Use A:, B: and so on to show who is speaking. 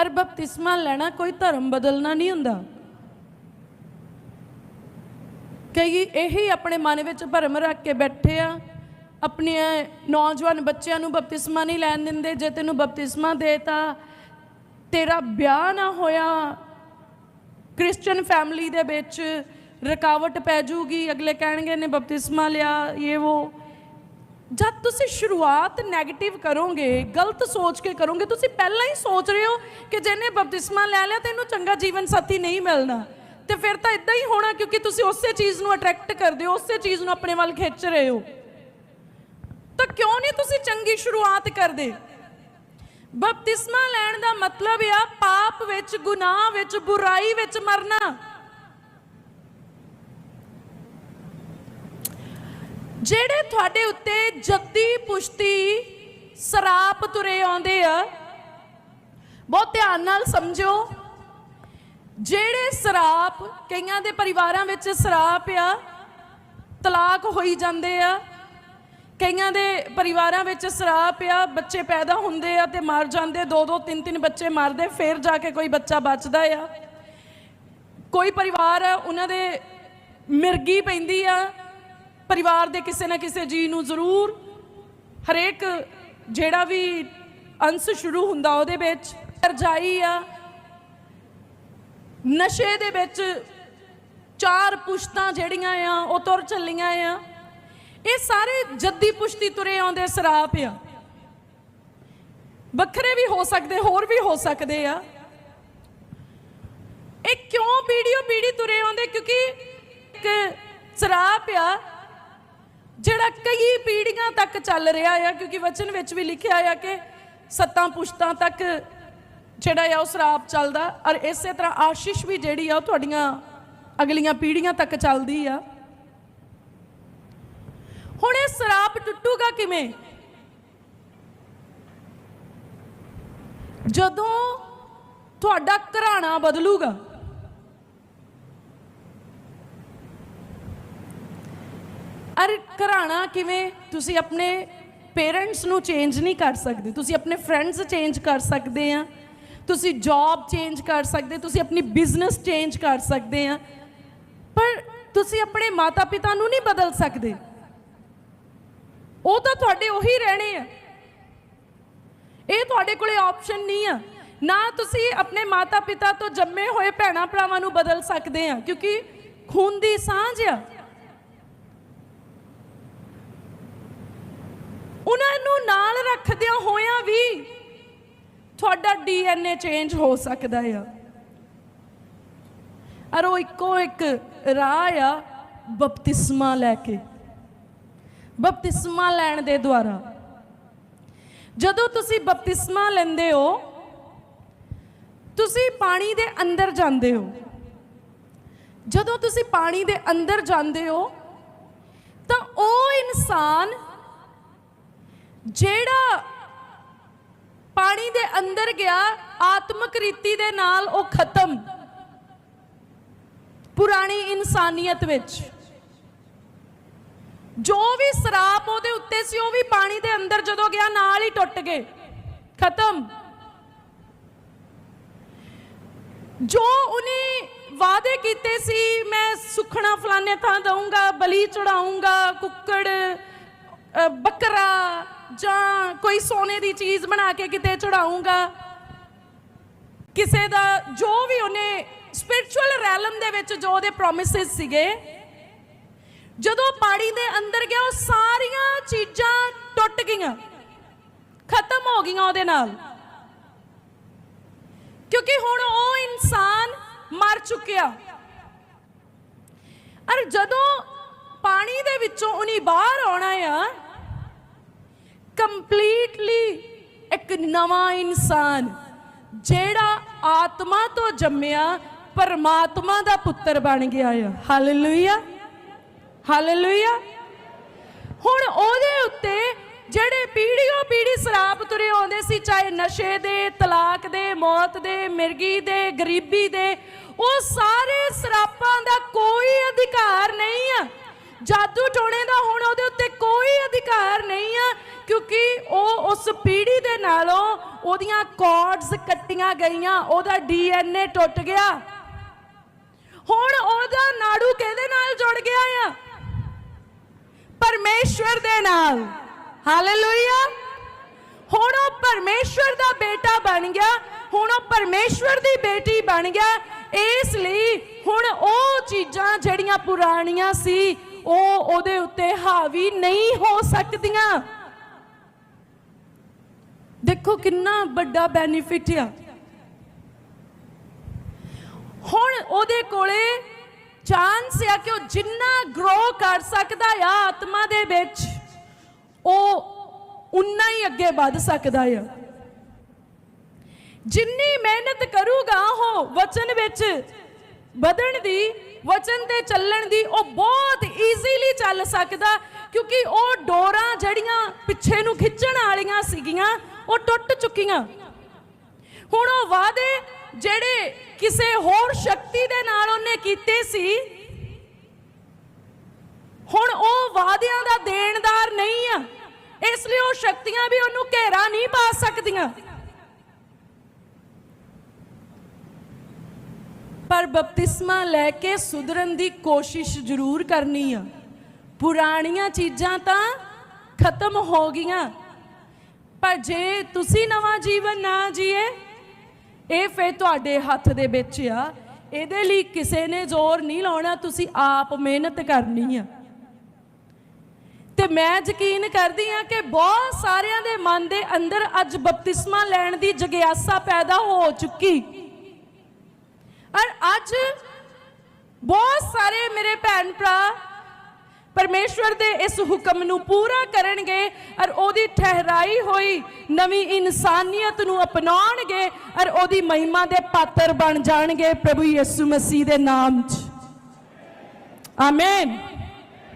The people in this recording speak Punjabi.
A: ਅਰ ਬਪਤਿਸਮਾ ਲੈਣਾ ਕੋਈ ਧਰਮ ਬਦਲਣਾ ਨਹੀਂ ਹੁੰਦਾ। ਕਈ ਇਹੀ ਆਪਣੇ ਮਨ ਵਿੱਚ ਭਰਮ ਰੱਖ ਕੇ ਬੈਠੇ ਆ। ਆਪਣੇ ਨੌਜਵਾਨ ਬੱਚਿਆਂ ਨੂੰ ਬਪਤਿਸਮਾ ਨਹੀਂ ਲੈਣ ਦਿੰਦੇ, ਜੇ ਤੈਨੂੰ ਬਪਤਿਸਮਾ ਦੇਤਾ, ਤੇਰਾ ਵਿਆਹ ਨਾ ਹੋਇਆ ਕ੍ਰਿਸਚੀਅਨ ਫੈਮਿਲੀ ਦੇ ਵਿੱਚ ਰੁਕਾਵਟ ਪੈ ਜੂਗੀ, ਅਗਲੇ ਕਹਿਣਗੇ ਨੇ ਬਪਤਿਸਮਾ ਲਿਆ ਇਹ ਉਹ ਜਦ ਤੁਸੀਂ ਸ਼ੁਰੂਆਤ 네ਗੇਟਿਵ ਕਰੋਗੇ, ਗਲਤ ਸੋਚ ਕੇ ਕਰੋਗੇ, ਤੁਸੀਂ ਪਹਿਲਾਂ ਹੀ ਸੋਚ ਰਹੇ ਹੋ ਕਿ ਜਿਹਨੇ ਬਪਤਿਸਮਾ ਲੈ ਲਿਆ ਤੈਨੂੰ ਚੰਗਾ ਜੀਵਨ ਸਾਥੀ ਨਹੀਂ ਮਿਲਣਾ। ਤੇ ਫਿਰ ਤਾਂ ਇਦਾਂ ਹੀ ਹੋਣਾ ਕਿਉਂਕਿ ਤੁਸੀਂ ਉਸੇ ਚੀਜ਼ ਨੂੰ ਅਟਰੈਕਟ ਕਰਦੇ ਹੋ, ਉਸੇ ਚੀਜ਼ ਨੂੰ ਆਪਣੇ ਵੱਲ ਖਿੱਚ ਰਹੇ ਹੋ। ਤਾਂ ਕਿਉਂ ਨਹੀਂ ਤੁਸੀਂ ਚੰਗੀ ਸ਼ੁਰੂਆਤ ਕਰਦੇ? ਬਪਤਿਸਮਾ ਲੈਣ ਦਾ ਮਤਲਬ ਆ ਪਾਪ ਵਿੱਚ, ਗੁਨਾਹ ਵਿੱਚ, ਬੁਰਾਈ ਵਿੱਚ ਮਰਨਾ। ਜਿਹੜੇ ਤੁਹਾਡੇ ਉੱਤੇ ਜੱਦੀ ਪੁਸ਼ਤੀ ਸਰਾਪ ਤੁਰੇ ਆਉਂਦੇ ਆ, ਬਹੁਤ ਧਿਆਨ ਨਾਲ ਸਮਝੋ। ਜਿਹੜੇ ਸਰਾਪ, ਕਈਆਂ ਦੇ ਪਰਿਵਾਰਾਂ ਵਿੱਚ ਸਰਾਪ ਆ, ਤਲਾਕ ਹੋਈ ਜਾਂਦੇ ਆ। ਕਈਆਂ ਦੇ ਪਰਿਵਾਰਾਂ ਵਿੱਚ ਸਰਾਪ ਆ, ਬੱਚੇ ਪੈਦਾ ਹੁੰਦੇ ਆ ਤੇ ਮਰ ਜਾਂਦੇ, ਦੋ ਦੋ, ਤਿੰਨ ਤਿੰਨ ਬੱਚੇ ਮਰਦੇ, ਫਿਰ ਜਾ ਕੇ ਕੋਈ ਬੱਚਾ ਬਚਦਾ ਆ। ਕੋਈ ਪਰਿਵਾਰ ਆ, ਉਹਨਾਂ ਦੇ ਮਿਰਗੀ ਪੈਂਦੀ ਆ ਪਰਿਵਾਰ ਦੇ ਕਿਸੇ ਨਾ ਕਿਸੇ ਜੀ ਨੂੰ ਜ਼ਰੂਰ ਹਰੇਕ ਜਿਹੜਾ ਵੀ ਅੰਸ਼ ਸ਼ੁਰੂ ਹੁੰਦਾ ਉਹਦੇ ਵਿੱਚ, ਰਜਾਈ ਆ, ਨਸ਼ੇ ਦੇ ਵਿੱਚ ਚਾਰ ਪੁਸ਼ਤਾਂ ਜਿਹੜੀਆਂ ਆ, ਉਹ ਤੁਰ ਚੱਲੀਆਂ ਆ। ਇਹ ਸਾਰੇ ਜੱਦੀ ਪੁਸ਼ਤੀ ਤੁਰੇ ਆਉਂਦੇ, ਸਰਾਪ ਆ। ਵੱਖਰੇ ਵੀ ਹੋ ਸਕਦੇ, ਹੋਰ ਵੀ ਹੋ ਸਕਦੇ ਆ। ਇਹ ਕਿਉਂ ਪੀੜੀਓ ਪੀੜੀ ਤੁਰੇ ਆਉਂਦੇ? ਕਿਉਂਕਿ ਇੱਕ ਸਰਾਪ ਆ ਜਿਹੜਾ ਕਈ ਪੀੜ੍ਹੀਆਂ ਤੱਕ ਚੱਲ ਰਿਹਾ ਆ, ਕਿਉਂਕਿ ਵਚਨ ਵਿੱਚ ਵੀ ਲਿਖਿਆ ਆ ਕਿ ਸੱਤਾਂ ਪੁਸ਼ਤਾਂ ਤੱਕ ਜਿਹੜਾ ਆ ਉਹ ਸਰਾਪ ਚੱਲਦਾ। ਔਰ ਇਸੇ ਤਰ੍ਹਾਂ ਆਸ਼ੀਸ਼ ਵੀ ਜਿਹੜੀ ਆ ਉਹ ਤੁਹਾਡੀਆਂ ਅਗਲੀਆਂ ਪੀੜ੍ਹੀਆਂ ਤੱਕ ਚੱਲਦੀ ਆ। ਹੁਣ ਇਹ ਸਰਾਪ ਟੁੱਟੂਗਾ ਕਿਵੇਂ? ਜਦੋਂ ਤੁਹਾਡਾ ਘਰਾਣਾ ਬਦਲੂਗਾ ਅਰ ਘਰਾਣਾ ਕਿਵੇਂ? ਤੁਸੀਂ ਆਪਣੇ ਪੇਰੈਂਟਸ ਨੂੰ ਚੇਂਜ ਨਹੀਂ ਕਰ ਸਕਦੇ। ਤੁਸੀਂ ਆਪਣੇ ਫਰੈਂਡਸ ਚੇਂਜ ਕਰ ਸਕਦੇ ਆ। ਤੁਸੀਂ ਜੌਬ ਚੇਂਜ ਕਰ ਸਕਦੇ, ਤੁਸੀਂ ਆਪਣੀ ਬਿਜ਼ਨਸ ਚੇਂਜ ਕਰ ਸਕਦੇ ਆ। ਪਰ ਤੁਸੀਂ ਆਪਣੇ ਮਾਤਾ-ਪਿਤਾ ਨੂੰ ਨਹੀਂ ਬਦਲ ਸਕਦੇ। ਉਹ ਤਾਂ ਤੁਹਾਡੇ ਉਹੀ ਰਹਿਣੇ ਆ। ਇਹ ਤੁਹਾਡੇ ਕੋਲੇ ਆਪਸ਼ਨ ਨਹੀਂ ਆ। ਨਾ ਤੁਸੀਂ ਆਪਣੇ ਮਾਤਾ-ਪਿਤਾ ਤੋਂ ਜੰਮੇ ਹੋਏ ਭੈਣਾ ਭਰਾਵਾਂ ਨੂੰ ਬਦਲ ਸਕਦੇ ਆ, ਕਿਉਂਕਿ ਖੂਨ ਦੀ ਸਾਂਝ ਆ। ਉਹਨਾਂ ਨੂੰ ਨਾਲ ਰੱਖਦਿਆਂ ਹੋਇਆਂ ਵੀ ਤੁਹਾਡਾ ਡੀਐਨਏ ਚੇਂਜ ਹੋ ਸਕਦਾ ਆ। ਅਰ ਉਹ ਇੱਕੋ ਇੱਕ ਰਾਹ ਆ ਬਪਤਿਸਮਾ ਲੈ ਕੇ। ਬਪਤਿਸਮਾ ਲੈਣ ਦੇ ਦੁਆਰਾ। ਜਦੋਂ ਤੁਸੀਂ ਬਪਤਿਸਮਾ ਲੈਂਦੇ ਹੋ, ਤੁਸੀਂ ਪਾਣੀ ਦੇ ਅੰਦਰ ਜਾਂਦੇ ਹੋ। ਜਦੋਂ ਤੁਸੀਂ ਪਾਣੀ ਦੇ ਅੰਦਰ ਜਾਂਦੇ ਹੋ, ਤਾਂ ਉਹ ਇਨਸਾਨ ਜਿਹੜਾ ਪਾਣੀ ਦੇ ਅੰਦਰ ਗਿਆ, ਆਤਮਿਕ ਰੀਤੀ ਦੇ ਨਾਲ ਉਹ ਖਤਮ। ਪੁਰਾਣੀ ਇਨਸਾਨੀਅਤ ਵਿੱਚ। ਜੋ ਵੀ ਸਰਾਪ ਉਹਦੇ ਉੱਤੇ ਸੀ, ਉਹ ਵੀ ਪਾਣੀ ਦੇ ਅੰਦਰ ਜਦੋਂ ਗਿਆ, ਨਾਲ ਹੀ ਟੁੱਟ ਗਏ। ਖਤਮ। ਜੋ ਉਹਨੇ ਵਾਅਦੇ ਕੀਤੇ ਸੀ, ਮੈਂ ਸੁਖਣਾ ਫਲਾਣੇ ਥਾਂ ਦਊਂਗਾ, ਬਲੀ ਚੜਾਉਂਗਾ ਕੁੱਕੜ ਬੱਕਰਾ ਜਾਂ ਕੋਈ ਸੋਨੇ ਦੀ ਚੀਜ਼ ਬਣਾ ਕੇ ਕਿਤੇ ਚੜਾਉਂਗਾ? ਕਿਸੇ ਦਾ ਜੋ ਵੀ ਉਹਨੇ ਸਪਿਰਚੁਅਲ ਰੈਲਮ ਦੇ ਵਿੱਚ ਜੋ ਉਹਦੇ ਪ੍ਰੋਮਿਸਸ ਸੀਗੇ, ਜਦੋਂ ਪਾਣੀ ਦੇ ਅੰਦਰ ਗਿਆ, ਉਹ ਸਾਰੀਆਂ ਚੀਜ਼ਾਂ ਟੁੱਟ ਗਈਆਂ। ਖਤਮ ਹੋ ਗਈਆਂ ਉਹਦੇ ਨਾਲ। ਕਿਉਂਕਿ ਹੁਣ ਉਹ ਇਨਸਾਨ ਮਰ ਚੁੱਕਿਆ। ਅਰ ਜਦੋਂ ਪਾਣੀ ਦੇ ਵਿੱਚੋਂ ਉਹਨੇ ਬਾਹਰ ਆਉਣਾ ਆ ਕੰਪਲੀਟਲੀ ਇੱਕ ਨਵਾਂ ਇਨਸਾਨ, ਜਿਹੜਾ ਆਤਮਾ ਤੋਂ ਜੰਮਿਆ, ਪਰਮਾਤਮਾ ਦਾ ਪੁੱਤਰ ਬਣ ਗਿਆ ਆ। ਹਾਲੇਲੂਇਆ ਹਾਲੇਲੂਇਆ ਹੁਣ ਉਹਦੇ ਉੱਤੇ ਜਿਹੜੇ ਪੀੜ੍ਹੀਓ ਪੀੜ੍ਹੀ ਸਰਾਪ ਤੁਰੇ ਆਉਂਦੇ ਸੀ, ਚਾਹੇ ਨਸ਼ੇ ਦੇ, ਤਲਾਕ ਦੇ, ਮੌਤ ਦੇ, ਮਿਰਗੀ ਦੇ, ਗਰੀਬੀ ਦੇ, ਉਹ ਸਾਰੇ ਸਰਾਪਾਂ ਦਾ ਕੋਈ ਅਧਿਕਾਰ ਨਹੀਂ ਆ। ਜਾਦੂ ਟੋਣੇ ਦਾ ਹੁਣ ਉਹਦੇ ਉੱਤੇ ਉਸ ਪੀੜ੍ਹੀ ਦੇ ਨਾਲੋਂ ਉਹਦੀਆਂ ਕਾਰਡਸ ਕੱਟੀਆਂ ਗਈਆਂ, ਉਹਦਾ ਡੀਐਨਏ ਟੁੱਟ ਗਿਆ। ਹੁਣ ਉਹਦਾ ਨਾੜੂ ਕਿਹਦੇ ਨਾਲ ਜੁੜ ਗਿਆ ਆ? ਪਰਮੇਸ਼ਵਰ ਦੇ ਨਾਲ। ਹਾਲੇਲੂਇਆ ਹੁਣ ਉਹ ਪਰਮੇਸ਼ਵਰ ਦਾ ਬੇਟਾ ਬਣ ਗਿਆ, ਹੁਣ ਉਹ ਪਰਮੇਸ਼ਵਰ ਦੀ ਬੇਟੀ ਬਣ ਗਿਆ। ਇਸ ਲਈ ਹੁਣ ਉਹ ਚੀਜ਼ਾਂ ਜਿਹੜੀਆਂ ਪੁਰਾਣੀਆਂ ਸੀ, ਉਹ ਉਹਦੇ ਉੱਤੇ ਹਾਵੀ ਨਹੀਂ ਹੋ ਸਕਦੀਆਂ। ਦੇਖੋ ਕਿੰਨਾ ਵੱਡਾ ਬੈਨੀਫਿਟ ਆ। ਹੁਣ ਉਹਦੇ ਕੋਲੇ ਚਾਂਸ ਆ ਕਿ ਉਹ ਜਿੰਨਾ ਗਰੋ ਕਰ ਸਕਦਾ ਆ ਆਤਮਾ ਦੇ ਵਿੱਚ, ਉਹ ਉਨਾ ਹੀ ਅੱਗੇ ਵੱਧ ਸਕਦਾ ਆ। ਜਿੰਨੀ ਮਿਹਨਤ ਕਰੂਗਾ ਉਹ ਵਚਨ ਵਿੱਚ ਵਧਣ ਦੀ, ਵਚਨ ਤੇ ਚੱਲਣ ਦੀ, ਉਹ ਬਹੁਤ ਈਜ਼ੀਲੀ ਚੱਲ ਸਕਦਾ ਕਿਉਂਕਿ ਉਹ ਡੋਰਾਂ ਜਿਹੜੀਆਂ ਪਿੱਛੇ ਨੂੰ ਖਿੱਚਣ ਵਾਲੀਆਂ ਸੀਗੀਆਂ ਉਹ ਟੁੱਟ ਚੁੱਕੀਆਂ। ਹੁਣ ਉਹ ਵਾਅਦੇ ਜਿਹੜੇ ਕਿਸੇ ਹੋਰ ਸ਼ਕਤੀ ਦੇ ਨਾਲ ਉਹਨੇ ਕੀਤੇ ਸੀ, ਹੁਣ ਉਹ ਵਾਅਦਿਆਂ ਦਾ ਦੇਣਦਾਰ ਨਹੀਂ ਆ। ਇਸ ਲਈ ਉਹ ਸ਼ਕਤੀਆਂ ਵੀ ਉਹਨੂੰ ਘੇਰਾ ਨਹੀਂ ਪਾ ਸਕਦੀਆਂ। ਪਰ ਬਪਤਿਸਮਾ ਲੈ ਕੇ ਸੁਧਰਨ ਦੀ ਕੋਸ਼ਿਸ਼ ਜ਼ਰੂਰ ਕਰਨੀ ਆ। ਪੁਰਾਣੀਆਂ ਚੀਜ਼ਾਂ ਤਾਂ ਖਤਮ ਹੋ ਗਈਆਂ। ਪਰ ਜੇ ਤੁਸੀਂ ਨਵਾਂ ਜੀਵਨ ਨਾ ਜੀਏ, ਇਹ ਫੇ ਤੁਹਾਡੇ ਹੱਥ ਦੇ ਵਿੱਚ ਆ। ਇਹਦੇ ਲਈ ਕਿਸੇ ਨੇ ਜ਼ੋਰ ਨਹੀਂ ਲਾਉਣਾ, ਤੁਸੀਂ ਆਪ ਮਿਹਨਤ ਕਰਨੀ ਆ। ਤੇ ਮੈਂ ਯਕੀਨ ਕਰਦੀ ਆ ਕਿ ਬਹੁਤ ਸਾਰਿਆਂ ਦੇ ਮਨ ਦੇ ਅੰਦਰ ਅੱਜ ਬਪਤਿਸਮਾ ਲੈਣ ਦੀ ਜਗਿਆਸਾ ਪੈਦਾ ਹੋ ਚੁੱਕੀ। ਔਰ ਅੱਜ ਬਹੁਤ ਸਾਰੇ ਮੇਰੇ ਭੈਣ ਭਰਾ ਪਰਮੇਸ਼ਵਰ ਦੇ ਇਸ ਹੁਕਮ ਨੂੰ ਪੂਰਾ ਕਰਨਗੇ ਔਰ ਉਹਦੀ ਠਹਿਰਾਈ ਹੋਈ, ਨਵੀਂ ਇਨਸਾਨੀਅਤ ਨੂੰ ਅਪਣਾਉਣਗੇ ਔਰ ਉਹਦੀ ਮਹਿਮਾ ਦੇ ਪਾਤਰ ਬਣ ਜਾਣਗੇ ਪ੍ਰਭੂ ਯਿਸੂ ਮਸੀਹ ਦੇ ਨਾਮ 'ਚ। ਆਮੇਨ